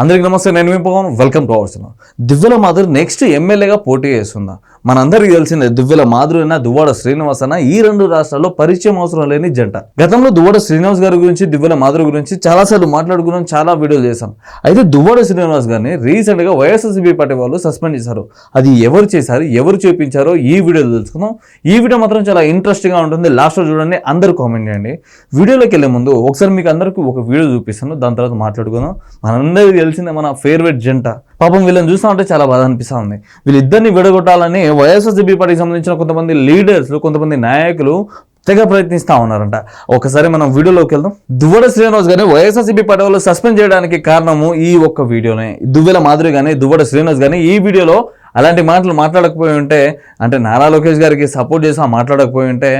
అందరికీ నమస్తే నేను మీ Pavan. Welcome to ours Divvala Madhuri next ఎమ్మెల్యేగా పోటీ చేస్తుందా? మనందరికీ తెలిసిందే దివ్యల మాధురి అయినా దువ్వాడ శ్రీనివాస్ అన్న ఈ రెండు రాష్ట్రాల్లో పరిచయం అవసరం లేని జంట. గతంలో దువ్వాడ శ్రీనివాస్ గారి గురించి దివ్యల మాధురి గురించి చాలాసార్లు మాట్లాడుకున్నాం చాలా వీడియోలు చేశాం. అయితే దువ్వాడ శ్రీనివాస్ గారిని రీసెంట్గా పార్టీ వాళ్ళు సస్పెండ్ చేశారు. అది ఎవరు చేశారు ఎవరు చూపించారో ఈ వీడియోలో తెలుసుకుందాం. ఈ వీడియో మాత్రం చాలా ఇంట్రెస్టింగ్గా ఉంటుంది. లాస్ట్లో చూడండి అందరూ కామెంట్ చేయండి. వీడియోలోకి వెళ్ళే ముందు ఒకసారి మీకు అందరికీ ఒక వీడియో చూపిస్తాను. దాని తర్వాత మాట్లాడుకుందాం. మనందరికీ గెలిచింది మన ఫేవరెట్ జంట. పాపం వీళ్ళని చూస్తా ఉంటే చాలా బాధ అనిపిస్తూ ఉంది. వీళ్ళిద్దరిని విడగొట్టాలని వైఎస్ఆర్సీపీ పార్టీకి సంబంధించిన కొంతమంది లీడర్స్ కొంతమంది నాయకులు తెగ ప్రయత్నిస్తా ఉన్నారంట. ఒకసారి మనం వీడియోలోకి వెళ్దాం. దువ్వడ శ్రీనివాస్ గారిని వైఎస్ఆర్సీపీ పార్టీ వాళ్ళు సస్పెండ్ చేయడానికి కారణము ఈ ఒక్క వీడియోనే. దువ్వెల మాధురి కానీ దువ్వడ శ్రీనివాస్ కానీ ఈ వీడియోలో అలాంటి మాటలు మాట్లాడకపోయి ఉంటే అంటే నారా లోకేష్ గారికి సపోర్ట్ చేసి మాట్లాడకపోయి ఉంటే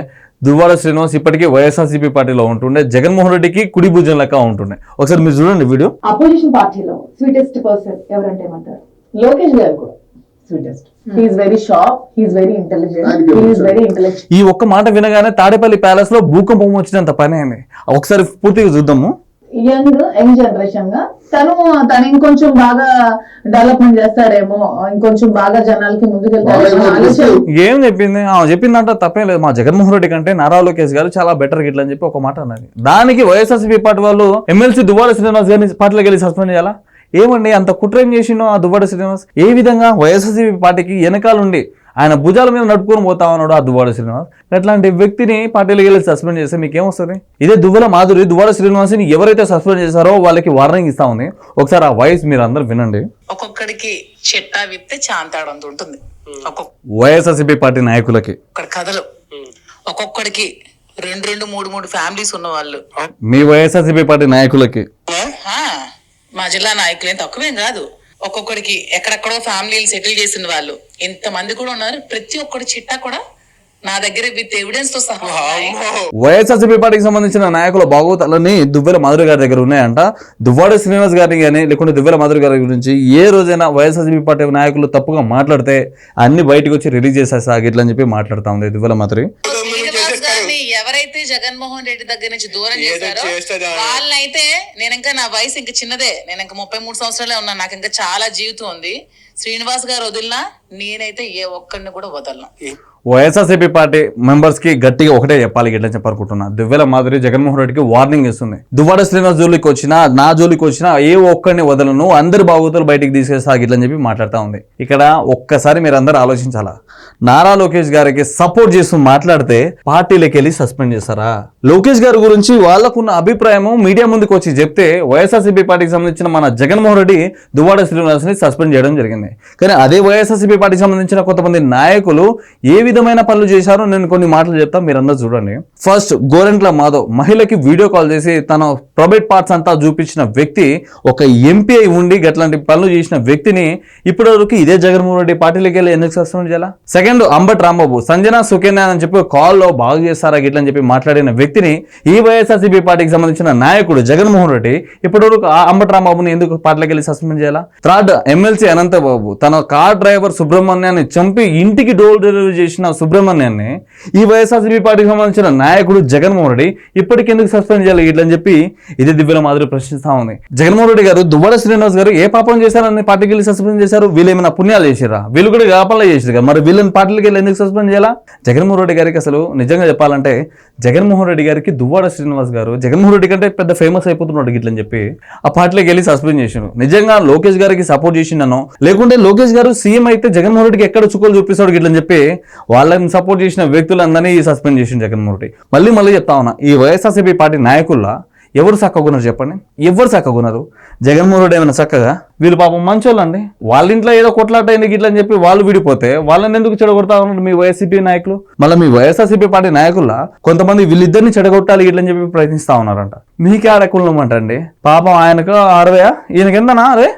దువ్వాడ శ్రీనివాస్ ఇప్పటికీ వైఎస్ఆర్సీపీ పార్టీలో ఉంటుండే. జగన్మోహన్ రెడ్డికి కుడి భుజం లెక్క ఉంటుండే. ఒకసారి మీరు చూడండి వీడియో. అపోజిషన్ పార్టీలో స్వీటెస్ట్ పర్సన్ ఎవరంటే ఏమంటారు? లోకేష్ గారు కూడా sweetest. He's very sharp he's very intelligent he's very intellectual ఈ ఒక్క మాట వినగానే తాడేపల్లి ప్యాలెస్లో భూకంపం వచ్చినంత పని అయింది ఒకసారి పూర్తిగా చూద్దాము. యంగ్ యంగ్ జనరేషన్గా. తను తను ఇంకొంచెం బాగా డెవలప్మెంట్ చేస్తాడేమో ఇంకొంచెం బాగా జనాలకి ఆలోచన. ఏం చెప్పింది? ఆ చెప్పిందంట తప్పేం లేదు. మా జగన్మోహన్ రెడ్డి కంటే నారా లోకేష్ గారు చాలా బెటర్ గిట్ల అని చెప్పి ఒక మాట అన్నది. దానికి వైఎస్ఆర్సీపీ పార్టీ వాళ్ళు ఎమ్మెల్సీ దువ్వాడ శ్రీనివాస్ గారిని పార్టీలోకి వెళ్ళి సస్పెండ్ చేయాలా? ఏమండి? అంత కుట్ర ఏం చేసిండో ఆ దువ్వాడ శ్రీనివాస్? ఏ విధంగా వైఎస్ఆర్సీపీ పార్టీకి వెనకాలండి ఆయన భుజాల మీద నడుపుకొని పోతా ఉన్నాడు ఆ దువ్వాడ శ్రీనివాస్. అట్లాంటి వ్యక్తిని పార్టీలోకి వెళ్ళి సస్పెండ్ చేస్తే మీకు ఏమొస్తుంది ఇదే దువ్వల మాధురి దువ్వాడ శ్రీనివాస్ని ఎవరైతే సస్పెండ్ చేశారో వాళ్ళకి వార్నింగ్ ఇస్తా ఉంది. ఒకసారి ఆ వాయిస్ మీరు అందరు వినండి. ఒక్కొక్కడికి చెట్టా విప్తే చాంతాడంత ఉంటుంది. ఒక్కొక్క వైఎస్ఆర్సీపీ పార్టీ నాయకులకి. కథలు. ఒక్కొక్కడికి రెండు రెండు మూడు మూడు ఫ్యామిలీస్ ఉన్న వాళ్ళు మీ వైఎస్ఆర్సీపీ పార్టీ నాయకులకి. మా జిల్లా నాయకులేం తక్కువేం కాదు. ఒక్కొక్కడికి ఎక్కడెక్కడో ఫ్యామిలీలు సెటిల్ చేసిన వాళ్ళు. ఇంతమంది కూడా ఉన్నారు. ప్రతి ఒక్కడి చిట్టా కూడా నా దగ్గర విత్ ఎవిడెన్స్తో సహా. వైఎస్ఆర్సీపీ పార్టీకి సంబంధించిన నాయకుల బాగోతాలని దువ్వెల మాధురి గారి దగ్గర ఉన్నాయంట. దువ్వాడ శ్రీనివాస్ గారిని కానీ లేకుంటే దువ్వెల మాధురి గారి గురించి ఏ రోజైనా వైఎస్ఆర్సీపీ పార్టీ నాయకులు తప్పుగా మాట్లాడితే అన్ని బయటకు వచ్చి రిలీజ్ చేసేసా గిట్లని చెప్పి మాట్లాడుతా ఉంది దువ్వెల మాధురి. ఎవరైతే జగన్మోహన్ రెడ్డి దగ్గర నుంచి దూరం చేశారో వాళ్ళనైతే నేను ఇంకా నా వయసు ఇంకా చిన్నదే. నేను ఇంకా ముప్పై మూడు సంవత్సరాలే ఉన్నాను నాకు ఇంకా చాలా జీవితం ఉంది. శ్రీనివాస్ గారు వదిలినా నేనైతే ఏ ఒక్కడిని కూడా వదలను. వైఎస్ఆర్సీపీ పార్టీ మెంబర్స్కి గట్టిగా ఒకటే చెప్పాలి గిట్లా చెప్పాలనుకుంటున్నా. దువ్వెల మాధురి జగన్మోహన్ రెడ్డికి వార్నింగ్ ఇస్తుంది. దువ్వాడ శ్రీనివాస్ జోలికి వచ్చినా నా జోలికి వచ్చినా ఏ ఒక్కడిని వదలను అందరి బాగోతులు బయటికి తీసుకెస్తా గిట్లని చెప్పి మాట్లాడుతూ ఉంది. ఇక్కడ ఒక్కసారి మీరు అందరూ ఆలోచించాలా? నారా లోకేష్ గారికి సపోర్ట్ చేస్తూ మాట్లాడితే పార్టీలోకి వెళ్ళి సస్పెండ్ చేస్తారా? లోకేష్ గారి గురించి వాళ్ళకున్న అభిప్రాయము మీడియా ముందుకు వచ్చి చెప్తే వైఎస్ఆర్సీపీ పార్టీకి సంబంధించిన మన జగన్మోహన్ రెడ్డి దువ్వాడ శ్రీనివాస్ని సస్పెండ్ చేయడం జరిగింది. కానీ అదే వైఎస్ఆర్సీపీ పార్టీకి సంబంధించిన కొంతమంది నాయకులు ఏవి విధమైన పనులు చేశారో నేను కొన్ని మాటలు చెప్తా మీరందరూ చూడండి. ఫస్ట్ గోరెంట్ల మాధవ్ మహిళకి వీడియో కాల్ చేసి తన ప్రైవేట్ పార్ట్స్ అంతా చూపించిన వ్యక్తి ఒక ఎంపీ అయి ఉండి గట్లాంటి పనులు చేసిన వ్యక్తిని ఇప్పటి వరకు ఇదే జగన్మోహన్ రెడ్డి పార్టీలోకి వెళ్ళి ఎందుకు సస్పెండ్ చేయాలా సెకండ్ అంబట్ రాంబాబు సంజన సుకేనా అని చెప్పి కాల్లో బాగు చేస్తారా గిట్లని చెప్పి మాట్లాడిన వ్యక్తిని ఈ వైఎస్ఆర్సీపీ పార్టీకి సంబంధించిన నాయకుడు జగన్మోహన్ రెడ్డి ఇప్పటివరకు ఆ అంబట్ రాంబాబుని ఎందుకు పార్టీలోకి వెళ్ళి సస్పెండ్ చేయాలా? థర్డ్ ఎమ్మెల్సీ అనంతబాబు తన కార్ డ్రైవర్ సుబ్రహ్మణ్యాన్ని చంపి ఇంటికి డోర్ డెలివరీ చేసిన సుబ్రహ్మణ్యాన్ని ఈ వైఎస్ఆర్సీపీ పార్టీకి సంబంధించిన నాయకుడు జగన్మోహన్ రెడ్డి ఇప్పటికి ఎందుకు సస్పెండ్ చేయాలి ఇట్లని చెప్పి ఇది దివ్యలో మాదిరి ప్రశ్నిస్తా ఉంది. జగన్మోహన్ రెడ్డి గారు దువ్వాడ శ్రీనివాస్ గారు ఏ పాపం చేశారని పార్టీకి వెళ్ళి సస్పెండ్ చేశారు? వీళ్ళు ఏమైనా పుణ్యాలు చేసిరా వీళ్ళు కూడా వ్యాపారాలు చేసారు కదా. మరి వీళ్ళని పార్టీకి వెళ్ళి ఎందుకు సస్పెండ్ చేయాలా? జగన్మోహన్ రెడ్డి గారికి అసలు నిజంగా చెప్పాలంటే జగన్మోహన్ రెడ్డి గారికి దువ్వాడ శ్రీనివాస్ గారు జగన్మోహన్ రెడ్డి కంటే పెద్ద ఫేమస్ అయిపోతున్నాడు గిట్లని చెప్పి ఆ పార్టీలోకి వెళ్ళి సస్పెండ్ చేసిండు. నిజంగా లోకేష్ గారికి సపోర్ట్ చేసిండను లేకుంటే లోకేష్ గారు సీఎం అయితే జగన్మోహన్ రెడ్డికి ఎక్కడ చుక్కలు చూపిస్తాడు గిట్లని చెప్పి వాళ్ళని సపోర్ట్ చేసిన వ్యక్తులందరినీ సస్పెండ్ చేసిండు జగన్మోహన్ రెడ్డి. మళ్ళీ మళ్ళీ చెప్తా ఉన్నా ఈ వైఎస్ఆర్సీపీ పార్టీ నాయకుల్లా ఎవరు చక్కగున్నారు చెప్పండి? ఎవరు చక్కగున్నారు జగన్మోహన్ రెడ్డి ఏమైనా చక్కగా? వీళ్ళు పాపం మంచోళ్ళు అండి వాళ్ళ ఇంట్లో ఏదో కొట్లాట ఎందుకు ఇట్లా అని చెప్పి వాళ్ళు విడిపోతే వాళ్ళని ఎందుకు చెడగొడతా ఉన్నారు మీ వైఎస్సీపీ నాయకులు? మళ్ళీ మీ వైఎస్ఆర్సీపీ పార్టీ నాయకుల్లా? కొంతమంది వీళ్ళిద్దరిని చెడగొట్టాలి గిట్లని చెప్పి ప్రయత్నిస్తా ఉన్నారంట. మీకే ఆడకులం అంటండి పాపం ఆయనకు అరవై ఈయనకి ఎంతనా? అరే?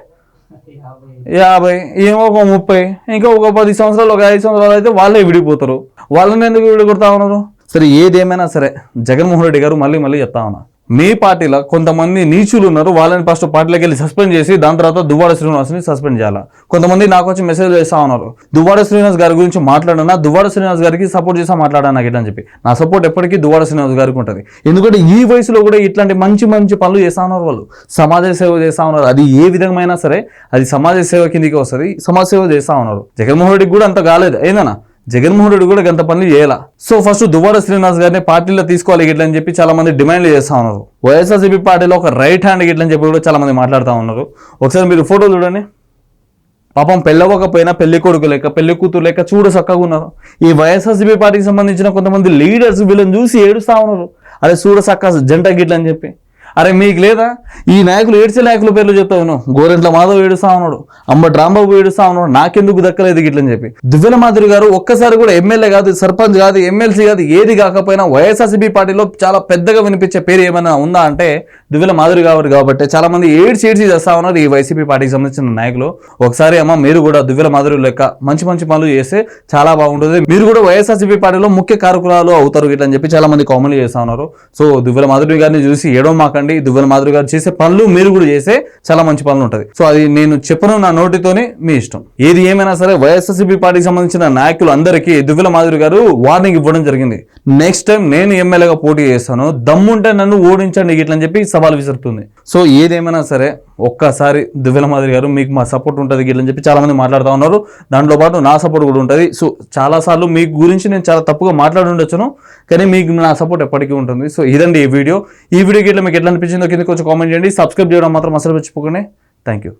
యాభై. ఏమో ఒక ముప్పై. ఇంకా ఒక పది సంవత్సరాలు ఒక ఐదు సంవత్సరాలు అయితే వాళ్ళే విడిపోతారు. వాళ్ళని ఎందుకు విడగొడతా ఉన్నారు? సరే ఏదేమైనా సరే జగన్మోహన్ రెడ్డి గారు మళ్ళీ మళ్ళీ చెప్తా ఉన్నా. మీ పార్టీలో కొంతమంది నీచులు ఉన్నారు వాళ్ళని ఫస్ట్ పార్టీలోకి వెళ్ళి సస్పెండ్ చేసి దాని తర్వాత దువ్వాడ శ్రీనివాస్ని సస్పెండ్ చేయాలా? కొంతమంది నాకు వచ్చి మెసేజ్ చేస్తా ఉన్నారు. దువ్వాడ శ్రీనివాస్ గారి గురించి మాట్లాడనా? దువ్వాడ శ్రీనివాస్ గారికి సపోర్ట్ చేసా మాట్లాడాను నాకు అని చెప్పి? నా సపోర్ట్ ఎప్పటికీ దువ్వాడ శ్రీనివాస్ గారికి ఉంటుంది. ఎందుకంటే ఈ వయసులో కూడా ఇట్లాంటి మంచి మంచి పనులు చేస్తా ఉన్నారు వాళ్ళు. సమాజ సేవ చేస్తా ఉన్నారు. అది ఏ విధమైనా సరే అది సమాజ సేవ కిందికి వస్తుంది సమాజ సేవ చేస్తా ఉన్నారు. జగన్మోహన్ రెడ్డికి కూడా అంత కాలేదు. ఏందన్నా? జగన్మోహన్ రెడ్డి కూడా గంత పనులు చేయాల? సో ఫస్ట్ దువ్వాడ శ్రీనివాస్ గారిని పార్టీలో తీసుకోవాలి గిట్ల అని చెప్పి చాలా మంది డిమాండ్లు చేస్తా ఉన్నారు. వైఎస్ఆర్సీపీ పార్టీలో ఒక రైట్ హ్యాండ్ గిట్ల అని చెప్పి కూడా చాలా మంది మాట్లాడుతూ ఉన్నారు. ఒకసారి మీరు ఫోటో చూడండి. పాపం పెళ్ళవకపోయినా పెళ్ళి కొడుకు లెక్క పెళ్ళి కూతురు లెక్క చూడ చక్కగా ఉన్నారు. ఈ వైఎస్ఆర్సీపీ పార్టీకి సంబంధించిన కొంతమంది లీడర్స్ వీళ్ళని చూసి ఏడుస్తా ఉన్నారు. అరే చూడ చక్క జంట గిట్ల అని చెప్పి. అరే మీకు లేదా? ఈ నాయకులు ఏడ్చే నాయకుల పేర్లు చెప్తా ఉన్నావు గోరెంట్ల మాధవ్ ఏడుస్తా ఉన్నాడు. అంబటి రాంబాబు ఏడుస్తా ఉన్నాడు. నాకెందుకు దక్కలేదు గిట్లని చెప్పి. దువ్వెల మాధురి గారు ఒక్కసారి కూడా ఎమ్మెల్యే కాదు సర్పంచ్ కాదు ఎమ్మెల్సీ కాదు ఏది కాకపోయినా వైఎస్ఆర్సీపీ పార్టీలో చాలా పెద్దగా వినిపించే పేరు ఏమైనా ఉందా అంటే దువ్వెల మాధురి గారు కాబట్టి చాలా మంది ఏడ్చి ఏడ్చి చేస్తా ఉన్నారు ఈ వైసీపీ పార్టీకి సంబంధించిన నాయకులు. ఒకసారి అమ్మ మీరు కూడా దువ్వెల మాధురి లెక్క మంచి మంచి పనులు చేస్తే చాలా బాగుంటుంది. మీరు కూడా వైఎస్ఆర్సీపీ పార్టీలో ముఖ్య కారకురాలు అవుతారు ఇట్లా చెప్పి చాలా మంది కామెంట్లు చేస్తా ఉన్నారు. సో దువ్వెల మాధురి గారిని చూసి ఏడో మాకండి దువ్వెల మాధురి గారు చేసే పనులు మీరు కూడా చేసే చాలా మంచి పనులు ఉంటుంది. సో అది నేను చెప్పను నా నోటితోనే మీ ఇష్టం. ఏది ఏమైనా సరే వైఎస్ఆర్సీపీ పార్టీకి సంబంధించిన నాయకులు అందరికీ దువ్వెల మాధురి గారు వార్నింగ్ ఇవ్వడం జరిగింది. నెక్స్ట్ టైం నేను ఎమ్మెల్యేగా పోటీ చేస్తాను దమ్ముంటే నన్ను ఓడించండి ఇట్లని చెప్పి సవాల్ విసురుతుంది. సో ఏదేమైనా సరే ఒక్కసారి దువ్వెల మాదిరి గారు మీకు మా సపోర్ట్ ఉంటుంది గిట్లని చెప్పి చాలామంది మాట్లాడుతూ ఉన్నారు. దాంట్లో పాటు నా సపోర్ట్ కూడా ఉంటుంది. సో చాలాసార్లు మీ గురించి నేను చాలా తప్పుగా మాట్లాడి ఉండొచ్చును కానీ మీకు నా సపోర్ట్ ఎప్పటికీ ఉంటుంది. సో ఇదండి ఈ వీడియో. ఈ వీడియో గిట్ల మీకు ఎట్లా అనిపించిందో కింద కొంచెం కామెంట్ చేయండి. సబ్స్క్రైబ్ చేయడం మాత్రం అసలు మర్చిపోకండి. Thank you